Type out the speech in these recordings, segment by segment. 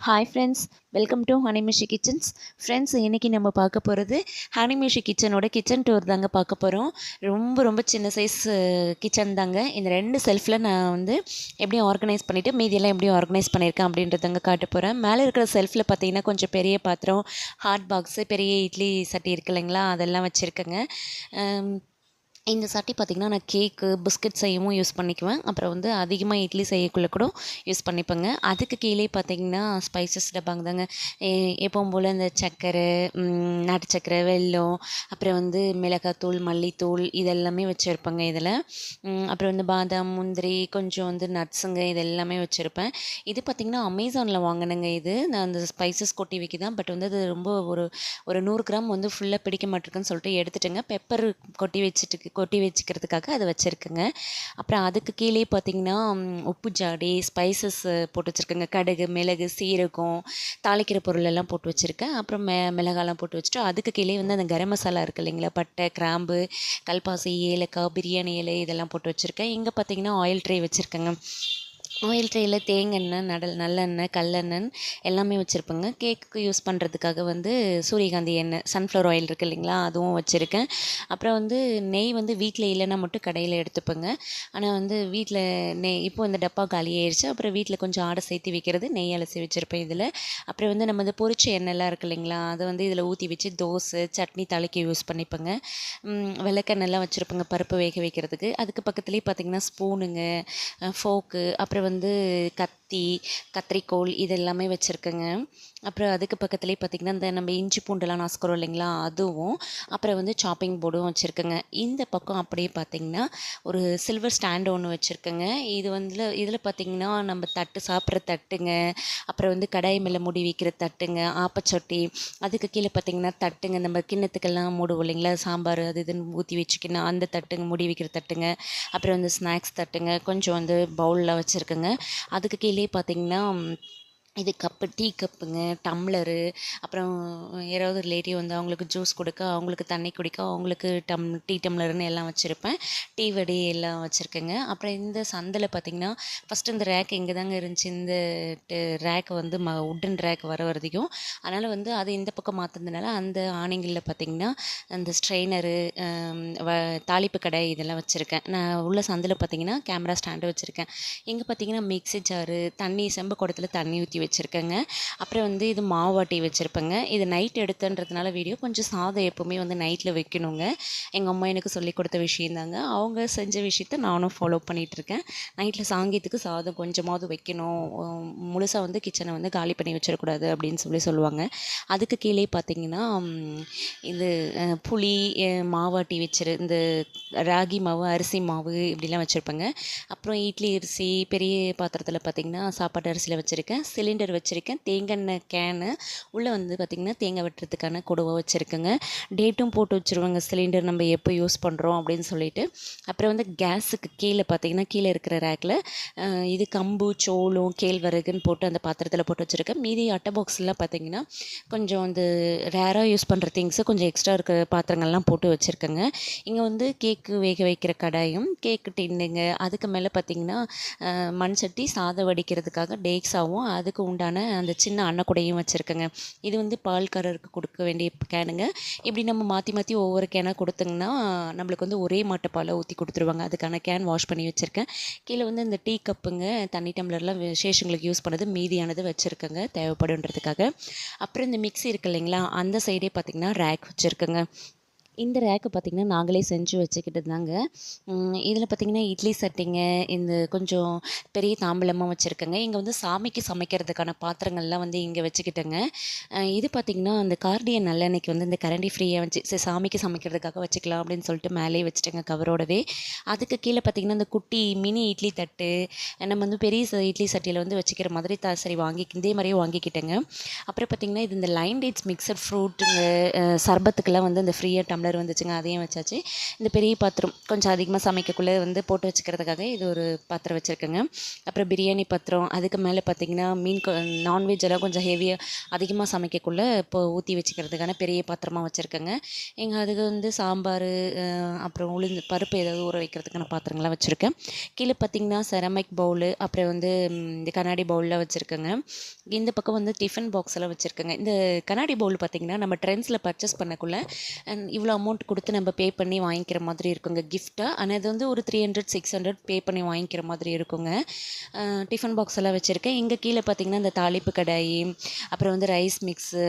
Hi friends welcome to ஹனிமிஷி kitchens friends இன்றைக்கி நம்ம பார்க்க போகிறது ஹனிமிஷி கிச்சனோட கிச்சன் டூர் தாங்க பார்க்க போகிறோம் ரொம்ப ரொம்ப சின்ன சைஸ் கிச்சன் தாங்க. இந்த ரெண்டு செல்ஃபில் நான் வந்து எப்படி ஆர்கனைஸ் பண்ணிவிட்டு மீதியெல்லாம் எப்படி ஆர்கனைஸ் பண்ணியிருக்கேன் அப்படின்றதாங்க காட்ட போகிறேன் மேலே இருக்கிற செல்ஃபில் பார்த்தீங்கன்னா கொஞ்சம் பெரிய பாத்திரம் ஹாட் பாக்ஸு பெரிய இட்லி சட்டி இருக்கு இல்லைங்களா? அதெல்லாம் வச்சுருக்கேங்க. இந்த சட்டி பார்த்திங்கன்னா நான் கேக்கு பிஸ்கட் செய்யவும் யூஸ் பண்ணிக்குவேன். அப்புறம் வந்து அதிகமாக இட்லி செய்யக்குள்ள கூட யூஸ் பண்ணிப்பேங்க. அதுக்கு கீழே பார்த்திங்கன்னா ஸ்பைசஸ் டப்பாங்க தாங்க. எப்பவும் போல் இந்த சர்க்கரை நாட்டு சர்க்கரை வெல்லம் அப்புறம் வந்து மிளகாத்தூள் மல்லித்தூள் இதெல்லாமே வச்சுருப்பேங்க இதில். அப்புறம் வந்து பாதாம் முந்திரி கொஞ்சம் வந்து நட்ஸுங்க இது எல்லாமே வச்சுருப்பேன். இது பார்த்திங்கன்னா அமேசானில் வாங்கினேங்க இது. நான் அந்த ஸ்பைசஸ் கொட்டி வைக்கிதான். பட் வந்து அது ரொம்ப ஒரு ஒரு நூறு கிராம் வந்து ஃபுல்லாக பிடிக்க மாட்டிருக்குன்னு சொல்லிட்டு எடுத்துட்டேங்க. பெப்பர் கொட்டி வச்சுட்டு கொட்டி வச்சுக்கிறதுக்காக அது வச்சுருக்கேங்க. அப்புறம் அதுக்கு கீழே பார்த்திங்கன்னா உப்பு ஜாடி ஸ்பைசஸ் போட்டு வச்சுருக்கேங்க. கடுகு மிளகு சீரகம் தாளிக்கிற பொருள் எல்லாம் போட்டு வச்சுருக்கேன். அப்புறம் மெ மிளகாலாம் போட்டு வச்சுட்டு அதுக்கு கீழே வந்து அந்த கரம் மசாலா இருக்குது இல்லைங்களா? பட்டை கிராம்பு கல்பாசி ஏலக்காய் பிரியாணி இலை இதெல்லாம் போட்டு வச்சுருக்கேன். இங்கே பார்த்திங்கன்னா ஆயில் ட்ரே வச்சுருக்கேங்க. ஆயில் ட்ரேயில் தேங்காய் நடல் நல்லெண்ணெய் கல்லெண்ணெய் எல்லாமே வச்சுருப்பேங்க. கேக்குக்கு யூஸ் பண்ணுறதுக்காக வந்து சூரியகாந்தி எண்ணெய் சன்ஃப்ளவர் ஆயில் இருக்குது இல்லைங்களா? அதுவும் வச்சுருக்கேன். அப்புறம் வந்து நெய் வந்து வீட்டில் இல்லைன்னா மட்டும் கடையில் எடுத்துப்பேங்க. ஆனால் வந்து வீட்டில் நெய் இப்போ இந்த டப்பா காலி ஆயிடுச்சு அப்புறம் வீட்டில் கொஞ்சம் ஆடை சேர்த்து வைக்கிறது நெய் அலசி வச்சுருப்பேன் இதில். அப்புறம் வந்து நம்ம இந்த பொரிச்ச எண்ணெய்லாம் இருக்குது இல்லைங்களா? அதை வந்து இதில் ஊற்றி வச்சு தோசை சட்னி தலைக்கு யூஸ் பண்ணிப்பேங்க. விளக்கெண்ணெய்லாம் வச்சுருப்பேங்க பருப்பு வேக வைக்கிறதுக்கு. அதுக்கு பக்கத்துலேயே பார்த்திங்கன்னா ஸ்பூனுங்க ஃபோக்கு அப்புறம் வந்து கத் கத்தி கத்திரிக்கோள் இது எல்லாமே வச்சுருக்கேங்க. அப்புறம் அதுக்கு பக்கத்துலேயே பார்த்திங்கன்னா இந்த நம்ம இஞ்சி பூண்டெல்லாம் நசுக்கிறோம் இல்லைங்களா அதுவும். அப்புறம் வந்து சாப்பிங் போர்டும் வச்சுருக்கேங்க. இந்த பக்கம் அப்படியே பார்த்திங்கன்னா ஒரு சில்வர் ஸ்டாண்டு ஒன்று வச்சுருக்கேங்க. இது வந்து இதில் பார்த்திங்கன்னா நம்ம தட்டு சாப்பிட்ற தட்டுங்க. அப்புறம் வந்து கடாய் மேலே முடி வைக்கிற தட்டுங்க. ஆப்பச்சொட்டி அதுக்கு கீழே பார்த்திங்கன்னா தட்டுங்க. நம்ம கிண்ணத்துக்கெல்லாம் மூடுவோம் இல்லைங்களா சாம்பார் அது இதுன்னு ஊற்றி வச்சுக்கணும் அந்த தட்டுங்க முடி வைக்கிற தட்டுங்க. அப்புறம் வந்து ஸ்நாக்ஸ் தட்டுங்க. கொஞ்சம் வந்து பவுலில் வச்சுருக்கேங்க. அதுக்கு கீழே பார்த்திங்கன்னா இது கப்பு டீ கப்புங்க டம்ளரு அப்புறம் யாராவது ரிலேட்டிவ் வந்து அவங்களுக்கு ஜூஸ் கொடுக்க அவங்களுக்கு தண்ணி குடிக்க அவங்களுக்கு டம் டீ டம்ளர்னு எல்லாம் வச்சுருப்பேன். டீ வடி எல்லாம் வச்சுருக்கேங்க. அப்புறம் இந்த சந்தில் பார்த்திங்கன்னா ஃபஸ்ட்டு இந்த ரேக் இங்கே தாங்க இருந்துச்சு. இந்த ரேக் வந்து ம உட்டன் ரேக் வர வரதையும் அதனால் வந்து அது இந்த பக்கம் மாற்றுறதுனால அந்த ஆணைங்களில் பார்த்திங்கன்னா அந்த ஸ்ட்ரெயினரு வ தாளிப்பு கடை இதெல்லாம் வச்சுருக்கேன். நான் உள்ள சந்தில் பார்த்திங்கன்னா கேமரா ஸ்டாண்டு வச்சுருக்கேன். இங்கே பார்த்திங்கன்னா மிக்ஸி ஜாரு தண்ணி செம்பு குடத்தில் தண்ணி ஊற்றி வச்சுருக்கேங்க. அப்புறம் வந்து இது மாவாட்டி வச்சுருப்பேங்க. இது நைட் எடுத்தன்றதுனால வீடியோ கொஞ்சம் சாதம் எப்போவுமே வந்து நைட்டில் வைக்கணுங்க. எங்கள் அம்மா எனக்கு சொல்லி கொடுத்த விஷயந்தாங்க. அவங்க செஞ்ச விஷயத்த நானும் ஃபாலோ பண்ணிகிட்ருக்கேன் நைட்டில் சாங்கியத்துக்கு சாதம் கொஞ்சமாவது வைக்கணும். முழுசாக வந்து கிச்சனை வந்து காலி பண்ணி வச்சிடக்கூடாது அப்படின்னு சொல்லி சொல்லுவாங்க. அதுக்கு கீழே பார்த்தீங்கன்னா இது புளி மாவாட்டி வச்சிரு இந்த ராகி மாவு அரிசி மாவு இப்படிலாம் வச்சுருப்பேங்க. அப்புறம் இட்லி அரிசி பெரிய பாத்திரத்தில் பார்த்திங்கன்னா சாப்பாட்டு அரிசியில் வச்சுருக்கேன். சிலிண்டர் சிலிண்டர் வச்சுருக்கேன். தேங்காய் கேனு உள்ளே வந்து பார்த்திங்கன்னா தேங்காய் வெட்டுறதுக்கான குடவை வச்சுருக்கேங்க. டேட்டும் போட்டு வச்சுருவாங்க. சிலிண்டர் நம்ம எப்போ யூஸ் பண்ணுறோம் அப்படின்னு சொல்லிட்டு. அப்புறம் வந்து கேஸுக்கு கீழே பார்த்திங்கன்னா கீழே இருக்கிற ரேக்கில் இது கம்பு சோளம் கேழ்வரகுன்னு போட்டு அந்த பாத்திரத்தில் போட்டு வச்சுருக்கேன். மீதி அட்டை பாக்ஸ்லாம் பார்த்திங்கன்னா கொஞ்சம் வந்து ரேராக யூஸ் பண்ணுற திங்ஸு கொஞ்சம் எக்ஸ்ட்ரா இருக்கிற பாத்திரங்கள்லாம் போட்டு வச்சுருக்கேங்க. இங்கே வந்து கேக்கு வேக வைக்கிற கடாயும் கேக்கு டின்னுங்க அதுக்கு மேலே பார்த்திங்கன்னா மண் சட்டி சாதம் வடிக்கிறதுக்காக டேக்ஸாகவும் அதுக்கு உண்டான அந்த சின்ன அன்னக்குடையும் வச்சுருக்கேங்க. இது வந்து பால்காரருக்கு கொடுக்க வேண்டிய கேனுங்க. இப்படி நம்ம மாற்றி மாற்றி ஒவ்வொரு கேனாக கொடுத்தோங்கன்னா நம்மளுக்கு வந்து ஒரே மாட்டை பாலை ஊற்றி கொடுத்துருவாங்க. அதுக்கான கேன் வாஷ் பண்ணி வச்சுருக்கேன். கீழே வந்து இந்த டீ கப்புங்க தண்ணி டம்ளர்லாம் விசேஷங்களுக்கு யூஸ் பண்ணது மீதியானது வச்சுருக்கேங்க தேவைப்படுன்றதுக்காக. அப்புறம் இந்த மிக்ஸி இருக்கு இல்லைங்களா அந்த சைடே பார்த்திங்கன்னா ரேக் வச்சுருக்கேங்க. இந்த ரேக்கு பார்த்திங்கன்னா நாங்களே செஞ்சு வச்சுக்கிட்டு தாங்க இதில் பார்த்திங்கன்னா இட்லி சட்டிங்க இந்த கொஞ்சம் பெரிய தாம்பலமாக வச்சுருக்கேங்க. இங்கே வந்து சாமிக்கு சமைக்கிறதுக்கான பாத்திரங்கள்லாம் வந்து இங்கே வச்சுக்கிட்டேங்க. இது பார்த்திங்கன்னா அந்த கார்டியன் நல்லெண்ணெய்க்கு வந்து இந்த கரண்டி ஃப்ரீயாக வச்சு சரி சாமிக்கு சமைக்கிறதுக்காக வச்சுக்கலாம் அப்படின்னு சொல்லிட்டு மேலே வச்சுட்டேங்க கவரோடவே. அதுக்கு கீழே பார்த்திங்கன்னா இந்த குட்டி மினி இட்லி தட்டு நம்ம வந்து பெரிய இட்லி சட்டியில் வந்து வச்சுக்கிற மாதிரி த சரி வாங்கி இதே மாதிரியே வாங்கிக்கிட்டேங்க. அப்புறம் பார்த்திங்கன்னா இது இந்த லைன் டேட்ஸ் மிக்சர் ஃப்ரூட்டுங்க சர்பத்துக்கெல்லாம் வந்து இந்த ஃப்ரீயாக டம்ளர் டம்ளர் வந்துச்சுங்க அதையும் வச்சாச்சு. இந்த பெரிய பாத்திரம் கொஞ்சம் அதிகமாக சமைக்கக்குள்ளே வந்து போட்டு வச்சுக்கிறதுக்காக இது ஒரு பாத்திரம் வச்சுருக்கேங்க. அப்புறம் பிரியாணி பாத்திரம் அதுக்கு மேலே பார்த்தீங்கன்னா மீன் நான்வெஜ் எல்லாம் கொஞ்சம் ஹெவியாக அதிகமாக சமைக்கக்குள்ளே இப்போ ஊற்றி வச்சுக்கிறதுக்கான பெரிய பாத்திரமாக வச்சுருக்கேங்க. எங்கள் அதுக்கு வந்து சாம்பார் அப்புறம் உளுந்து பருப்பு ஏதாவது ஊற வைக்கிறதுக்கான பாத்திரங்கள்லாம் வச்சுருக்கேன். கீழே பார்த்தீங்கன்னா செரமிக் பவுலு அப்புறம் வந்து இந்த கண்ணாடி பவுலில் வச்சுருக்கேங்க. இந்த பக்கம் வந்து டிஃபன் பாக்ஸ் எல்லாம் வச்சுருக்கேங்க. இந்த கண்ணாடி பவுல் பார்த்தீங்கன்னா நம்ம ட்ரெண்ட்ஸில் பர்ச்சேஸ் பண்ணக்குள்ள அண்ட் இவ்வளோ அமௌண்ட் கொடுத்து நம்ம பே பண்ணி வாங்கிக்கிற மாதிரி இருக்குங்க. கிஃப்ட்டாக ஆனால் இது வந்து ஒரு three hundred six hundred pay பண்ணி வாங்கிக்கிற மாதிரி இருக்குங்க. டிஃபன் பாக்ஸ் எல்லாம் வச்சுருக்கேன். இங்கே கீழே பார்த்தீங்கன்னா இந்த தாளிப்பு கடாயி அப்புறம் வந்து ரைஸ் மிக்ஸு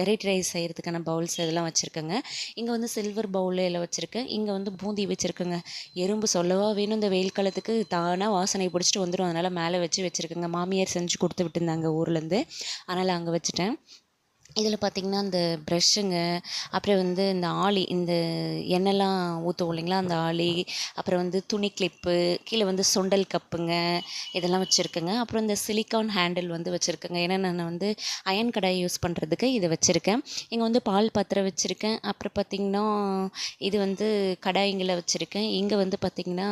வெரைட்டி ரைஸ் செய்கிறதுக்கான பவுல்ஸ் இதெல்லாம் வச்சுருக்கேங்க. இங்கே வந்து சில்வர் பவுல் எல்லாம் வச்சுருக்கேன். இங்கே வந்து பூந்தி வச்சுருக்கேங்க. எறும்பு சொல்லவா வேணும் இந்த வெயில் காலத்துக்கு. தானாக வாசனை பிடிச்சிட்டு வந்துடும் அதனால் மேலே வச்சு வச்சுருக்கேங்க. மாமியார் செஞ்சு கொடுத்து விட்டுருந்தாங்க ஊர்லேருந்து அதனால் அங்கே வச்சுட்டேன். இதில் பார்த்திங்கன்னா இந்த ப்ரஷ்ஷுங்க அப்புறம் வந்து இந்த ஆளி இந்த எண்ணெய்லாம் ஊற்றுவோம் இல்லைங்களா அந்த ஆளி அப்புறம் வந்து துணி கிளிப்பு கீழே வந்து சுண்டல் கப்புங்க இதெல்லாம் வச்சுருக்கேங்க. அப்புறம் இந்த சிலிக்கான் ஹேண்டில் வந்து வச்சுருக்கேங்க. ஏன்னா நான் வந்து அயன் கடாய் யூஸ் பண்ணுறதுக்கு இதை வச்சுருக்கேன். இங்கே வந்து பால் பாத்திரம் வச்சுருக்கேன். அப்புறம் பார்த்திங்கன்னா இது வந்து கடாய்ங்களை வச்சுருக்கேன். இங்கே வந்து பார்த்திங்கன்னா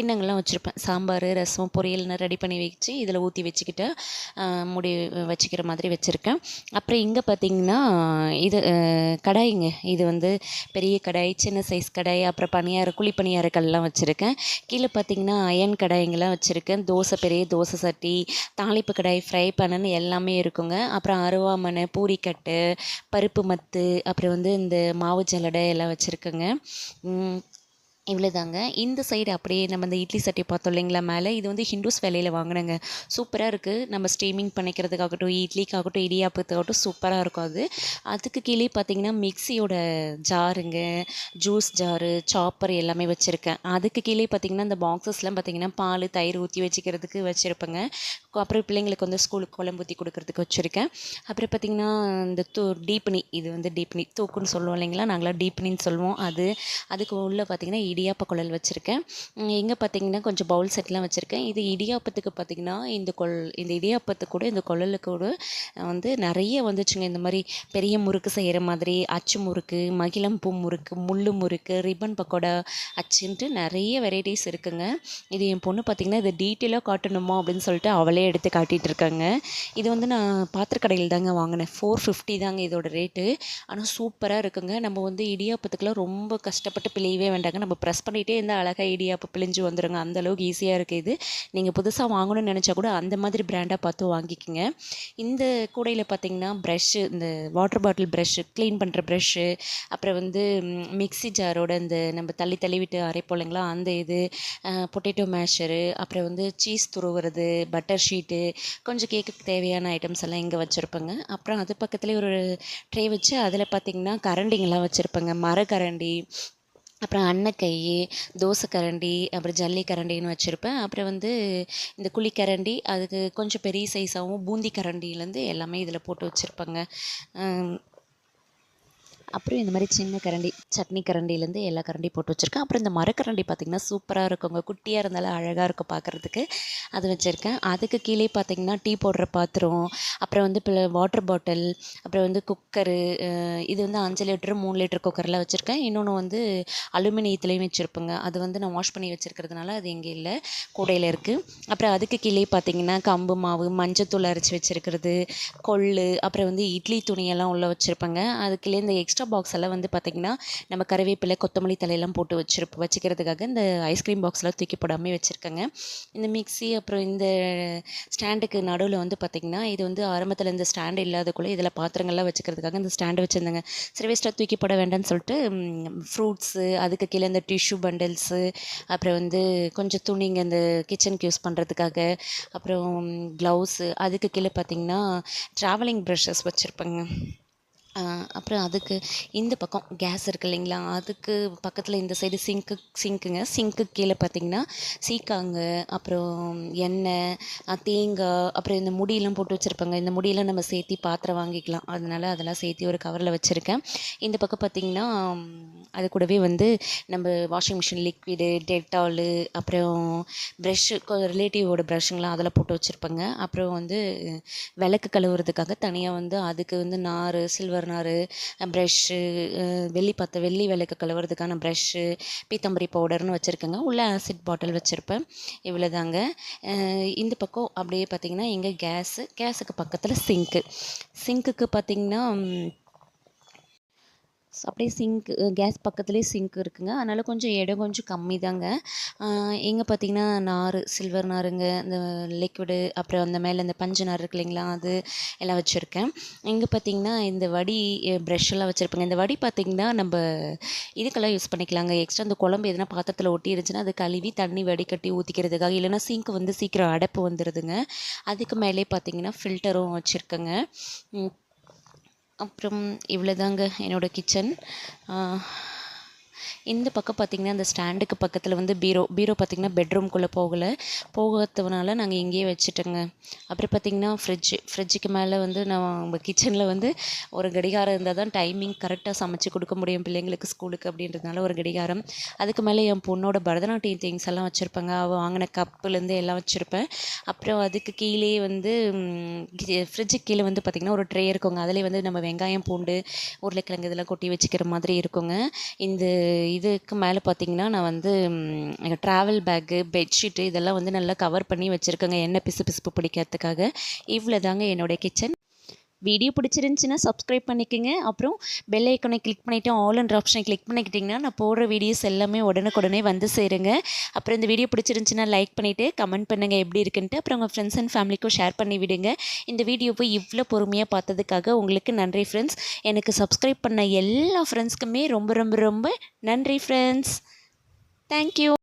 கிண்ணங்கள்லாம் வச்சுருப்பேன். சாம்பார் ரசம் பொரியல்னு ரெடி பண்ணி வச்சு இதில் ஊற்றி வச்சுக்கிட்டு முடி மூடி வச்சுக்கிற மாதிரி வச்சுருக்கேன். அப்புறம் இங்கே பார்த்தீங்கன்னா இது கடாய்ங்க. இது வந்து பெரிய கடாய் சின்ன சைஸ் கடாய் அப்புறம் பணியார குழி பணியாரக்கல்லாம் வச்சுருக்கேன். கீழே பார்த்தீங்கன்னா அயன் கடாய்ங்கெல்லாம் வச்சுருக்கேன். தோசை பெரிய தோசை சட்டி தாளிப்பு கடாய் ஃப்ரை பண்ணுன்னு எல்லாமே இருக்குங்க. அப்புறம் அருவாமனை பூரிக்கட்டு பருப்பு மத்து அப்புறம் வந்து இந்த மாவு ஜல்லடை எல்லாம் வச்சுருக்கேங்க. இவ்வளோதாங்க இந்த சைடு அப்படியே நம்ம இந்த இட்லி சட்டி பார்த்தோம் இல்லைங்களா மேலே? இது வந்து ஹிந்துஸ் வேலையில் வாங்கினேங்க. சூப்பராக இருக்குது நம்ம ஸ்டீமிங் பண்ணிக்கிறதுக்காகட்டும் இட்லிக்காகட்டும் இடியாப்பத்துக்காகட்டும் சூப்பராக இருக்கும் அது. அதுக்கு கீழே பார்த்தீங்கன்னா மிக்சியோட ஜாருங்க ஜூஸ் ஜாரு சாப்பர் எல்லாமே வச்சுருக்கேன். அதுக்கு கீழே பார்த்தீங்கன்னா இந்த பாக்ஸஸ்லாம் பார்த்தீங்கன்னா பால் தயிர் ஊற்றி வச்சுக்கிறதுக்கு வச்சுருப்பேங்க. அப்புறம் பிள்ளைங்களுக்கு வந்து ஸ்கூலுக்கு குழம்பு ஊற்றி கொடுக்கறதுக்கு வச்சுருக்கேன். அப்புறம் பார்த்திங்கன்னா இந்த தூ டீப்பனி இது வந்து டீப்பனி தூக்குன்னு சொல்லுவோம் இல்லைங்களா? நாங்களாம் டீப்பனின்னு சொல்லுவோம். அது அதுக்கு உள்ளே பார்த்தீங்கன்னா இடியாப்ப குழல் வச்சுருக்கேன். இங்கே பார்த்தீங்கன்னா கொஞ்சம் பவுல் செட்லாம் வச்சுருக்கேன். இது இடியாப்பத்துக்கு பார்த்தீங்கன்னா இந்த கொள் இந்த இடியாப்பத்துக்கு கூட இந்த குழலுக்கு கூட வந்து நிறைய வந்துச்சுங்க. இந்த மாதிரி பெரிய முறுக்கு செய்கிற மாதிரி அச்சு முறுக்கு மகிழம்பூ முறுக்கு முள்ளு முறுக்கு ரிப்பன் பக்கோடா அச்சுன்ட்டு நிறைய வெரைட்டிஸ் இருக்குங்க. இது என் பொண்ணு பார்த்தீங்கன்னா இது டீட்டெயிலாக காட்டணுமா அப்படின்னு சொல்லிட்டு அவளே எடுத்து காட்டிகிட்டு இருக்காங்க இது வந்து நான் பாத்திரக்கடையில் தாங்க வாங்கினேன். ஃபோர் ஃபிஃப்டி தாங்க இதோட ரேட்டு ஆனால் சூப்பராக இருக்குங்க. நம்ம வந்து இடியாப்பத்துக்கெலாம் ரொம்ப கஷ்டப்பட்டு பிழியவே வேண்டாங்க. நம்ம ப்ரெஸ் பண்ணிகிட்டே இருந்தால் அழகாக இடியாப்பம் பிழிஞ்சு வந்துடுங்க அந்த அளவுக்கு ஈஸியாக இருக்குது இது. நீங்கள் புதுசாக வாங்கணும்னு நினச்சா கூட அந்த மாதிரி பிராண்டாக பார்த்து வாங்கிக்கோங்க. இந்த கூடையில் பார்த்தீங்கன்னா ப்ரெஷ்ஷு இந்த வாட்டர் பாட்டில் ப்ரெஷ்ஷு க்ளீன் பண்ணுற ப்ரெஷ்ஷு அப்புறம் வந்து மிக்ஸி ஜாரோட இந்த நம்ம தள்ளி தள்ளி விட்டு அரைப்போம் இல்லைங்களா? அந்த இது பொட்டேட்டோ மேஷரு அப்புறம் வந்து சீஸ் துருவுறது பட்டர் ஷீட்டு கொஞ்சம் கேக்குக்கு தேவையான ஐட்டம்ஸ் எல்லாம் இங்கே வச்சுருப்பேங்க. அப்புறம் அது பக்கத்துலேயே ஒரு ட்ரே வச்சு அதில் பார்த்திங்கன்னா கரண்டிங்கெல்லாம் வச்சுருப்பேங்க. மரக்கரண்டி அப்புறம் அன்னக்கை தோசை கரண்டி அப்புறம் ஜல்லி கரண்டின்னு வச்சுருப்பேன். அப்புறம் வந்து இந்த குழிக்கரண்டி அதுக்கு கொஞ்சம் பெரிய சைஸாகவும் பூந்தி கரண்டிலேருந்து எல்லாமே இதில் போட்டு வச்சுருப்பேங்க. அப்புறம் இந்த மாதிரி சின்ன கரண்டி சட்னி கரண்டிலேருந்து எல்லா கரண்டி போட்டு வச்சுருக்கேன். அப்புறம் இந்த மரக்கரண்டி பார்த்திங்கன்னா சூப்பராக இருக்குங்க குட்டியாக இருந்தாலும் அழகாக இருக்கும் பார்க்குறதுக்கு. அது வச்சுருக்கேன். அதுக்கு கீழே பார்த்திங்கன்னா டீ போடுற பாத்திரம் அப்புறம் வந்து இப்போ வாட்டர் பாட்டில் அப்புறம் வந்து குக்கரு இது வந்து அஞ்சு லிட்டரு மூணு லிட்டர் குக்கரில் வச்சுருக்கேன். இன்னொன்று வந்து அலுமினியத்துலேயும் வச்சுருப்பேங்க. அது வந்து நான் வாஷ் பண்ணி வச்சுருக்கிறதுனால அது இங்கே இல்லை. கூடையில் இருக்குது அப்புறம் அதுக்கு கீழே பார்த்திங்கன்னா கம்பு மாவு மஞ்சத்தூள் அரைச்சி வச்சுருக்கிறது கொள்ளு அப்புறம் வந்து இட்லி துணியெல்லாம் உள்ளே வச்சுருப்பேங்க. அதுக்குள்ளே இந்த எக்ஸ்ட்ரா பாக்ஸ் எல்லாம் வந்து பார்த்திங்கன்னா நம்ம கருவேப்பிலை கொத்தமல்லி தலையெல்லாம் போட்டு வச்சிருப்போம் வச்சுக்கிறதுக்காக இந்த ஐஸ்கிரீம் பாக்ஸ்லாம் தூக்கி போடாமல் வச்சுருக்கேங்க. இந்த மிக்ஸி அப்புறம் இந்த ஸ்டாண்டுக்கு நடுவில் வந்து பார்த்திங்கன்னா இது வந்து ஆரம்பத்தில் இந்த ஸ்டாண்டு இல்லாதக்குள்ளே இதில் பாத்திரங்கள்லாம் வச்சுக்கிறதுக்காக இந்த ஸ்டாண்டு வச்சுருந்தேங்க. சரி வேஸ்ட்டாக தூக்கி போட வேண்டாம்னு சொல்லிட்டு ஃப்ரூட்ஸு அதுக்கு கீழே இந்த டிஷ்யூ பண்டில்ஸு அப்புறம் வந்து கொஞ்சம் துணிங்க இந்த கிச்சனுக்கு யூஸ் பண்ணுறதுக்காக அப்புறம் க்ளவுஸு அதுக்கு கீழே பார்த்திங்கன்னா ட்ராவலிங் ப்ரஷஸ் வச்சுருப்பேங்க. அப்புறம் அதுக்கு இந்த பக்கம் கேஸ் இருக்கு இல்லைங்களா? அதுக்கு பக்கத்தில் இந்த சைடு சிங்க்கு சிங்க்குங்க சிங்க்கு கீழே பார்த்தீங்கன்னா சீக்காங்க அப்புறம் எண்ணெய் தேங்காய் அப்புறம் இந்த முடியெல்லாம் போட்டு வச்சுருப்பாங்க. இந்த முடியெல்லாம் நம்ம சேர்த்தி பாத்திரம் வாங்கிக்கலாம். அதனால அதெல்லாம் சேர்த்தி ஒரு கவரில் வச்சுருக்கேன். இந்த பக்கம் பார்த்திங்கன்னா அது கூடவே வந்து நம்ம வாஷிங் மிஷின் லிக்விடு டெட்டாலு அப்புறம் ப்ரெஷ்ஷு ரிலேட்டிவோட ப்ரஷ்ஷுங்களாம் அதில் போட்டு வச்சுருப்பாங்க. அப்புறம் வந்து விளக்கு கழுவுறதுக்காக தனியாக வந்து அதுக்கு வந்து நார் சில்வர் நார் ப்ரெஷ்ஷு வெள்ளி பத்த வெள்ளி விளக்கு கழுவுறதுக்கான ப்ரெஷ்ஷு பீத்தம்பரி பவுடர்னு வச்சுருக்கேங்க. உள்ளே ஆசிட் பாட்டில் வச்சுருப்பேன். இவ்வளோதாங்க இந்த பக்கம் அப்படியே பார்த்திங்கன்னா இங்கே கேஸு கேஸுக்கு பக்கத்தில் சிங்க்கு சிங்க்குக்கு பார்த்திங்கன்னா அப்படியே சிங்க் கேஸ் பக்கத்துலேயே சிங்க் இருக்குங்க. அதனால் கொஞ்சம் இடம் கொஞ்சம் கம்மி தாங்க. எங்கே பார்த்தீங்கன்னா நார் சில்வர் நாருங்க இந்த லிக்விடு அப்புறம் அந்த மேலே இந்த பஞ்சு நார் இருக்கு இல்லைங்களா அது எல்லாம் வச்சுருக்கேன். இங்கே பார்த்தீங்கன்னா இந்த வடி ப்ரெஷ்ஷெல்லாம் வச்சுருப்பேங்க. இந்த வடி பார்த்திங்கன்னா நம்ம இதுக்கெல்லாம் யூஸ் பண்ணிக்கலாங்க. எக்ஸ்ட்ரா அந்த குழம்பு எதுனா பாத்திரத்தில் ஒட்டி இருந்துச்சுன்னா அது கழுவி தண்ணி வடிகட்டி ஊற்றிக்கிறதுக்காக இல்லைன்னா சிங்க் வந்து சீக்கிரம் அடைப்பு வந்துடுதுங்க அதுக்கு மேலே பார்த்தீங்கன்னா ஃபில்டரும் வச்சுருக்கேங்க. அப்புறம் இவ்வளோதாங்க என்னோடய கிச்சன் இந்த பக்கம் பார்த்திங்கன்னா அந்த ஸ்டாண்டுக்கு பக்கத்தில் வந்து பீரோ பீரோ பார்த்திங்கன்னா பெட்ரூம்குள்ளே போகலை. போகிறதுனால நாங்கள் இங்கேயே வச்சுட்டோங்க. அப்புறம் பார்த்திங்கன்னா ஃப்ரிட்ஜு ஃப்ரிட்ஜுக்கு மேலே வந்து நம்ம கிச்சனில் வந்து ஒரு கடிகாரம் இருந்தால் தான் டைமிங் கரெக்டாக சமைச்சு கொடுக்க முடியும் பிள்ளைங்களுக்கு ஸ்கூலுக்கு அப்படின்றதுனால ஒரு கடிகாரம். அதுக்கு மேலே என் பொண்ணோட பரதநாட்டியம் திங்ஸ் எல்லாம் வச்சுருப்பாங்க. அவள் வாங்கின கப்புலேருந்து எல்லாம் வச்சுருப்பேன். அப்புறம் அதுக்கு கீழே வந்து ஃப்ரிட்ஜுக்கு கீழே வந்து பார்த்திங்கன்னா ஒரு ட்ரே இருக்குங்க. அதிலே வந்து நம்ம வெங்காயம் பூண்டு உருளைக்கிழங்கு இதெல்லாம் கொட்டி வச்சுக்கிற மாதிரி இருக்குங்க. இந்த இதுக்கு மேலே பார்த்தீங்கன்னா நான் வந்து எங்கள் ட்ராவல் பேக்கு பெட்ஷீட்டு இதெல்லாம் வந்து நல்லா கவர் பண்ணி வச்சுருக்கேங்க. எண்ணெய் பிசு பிசுப்பு பிடிக்கிறதுக்காக. இவ்வளோ தாங்க என்னுடைய கிச்சன் வீடியோ பிடிச்சிருந்துச்சின்னா சப்ஸ்கிரைப் பண்ணிக்கோங்க. அப்புறம் பெல் ஐக்கனை கிளிக் பண்ணிவிட்டு ஆல் ஆப்ஷனை கிளிக் பண்ணிக்கிட்டிங்கன்னா நான் போடுற வீடியோஸ் எல்லாமே உடனுக்குடனே வந்து சேருங்க. அப்புறம் இந்த வீடியோ பிடிச்சிருந்துச்சின்னா லைக் பண்ணிவிட்டு கமெண்ட் பண்ணுங்கள் எப்படி இருக்குன்ட்டு. அப்புறம் உங்கள் ஃப்ரெண்ட்ஸ் அண்ட் ஃபேமிலிக்கும் ஷேர் பண்ணி விடுங்க. இந்த வீடியோவை இவ்வளோ பொறுமையாக பார்த்ததுக்காக உங்களுக்கு நன்றி ஃப்ரெண்ட்ஸ் எனக்கு சப்ஸ்கிரைப் பண்ண எல்லா ஃப்ரெண்ட்ஸ்க்குமே ரொம்ப ரொம்ப ரொம்ப நன்றி ஃப்ரெண்ட்ஸ் தேங்க்யூ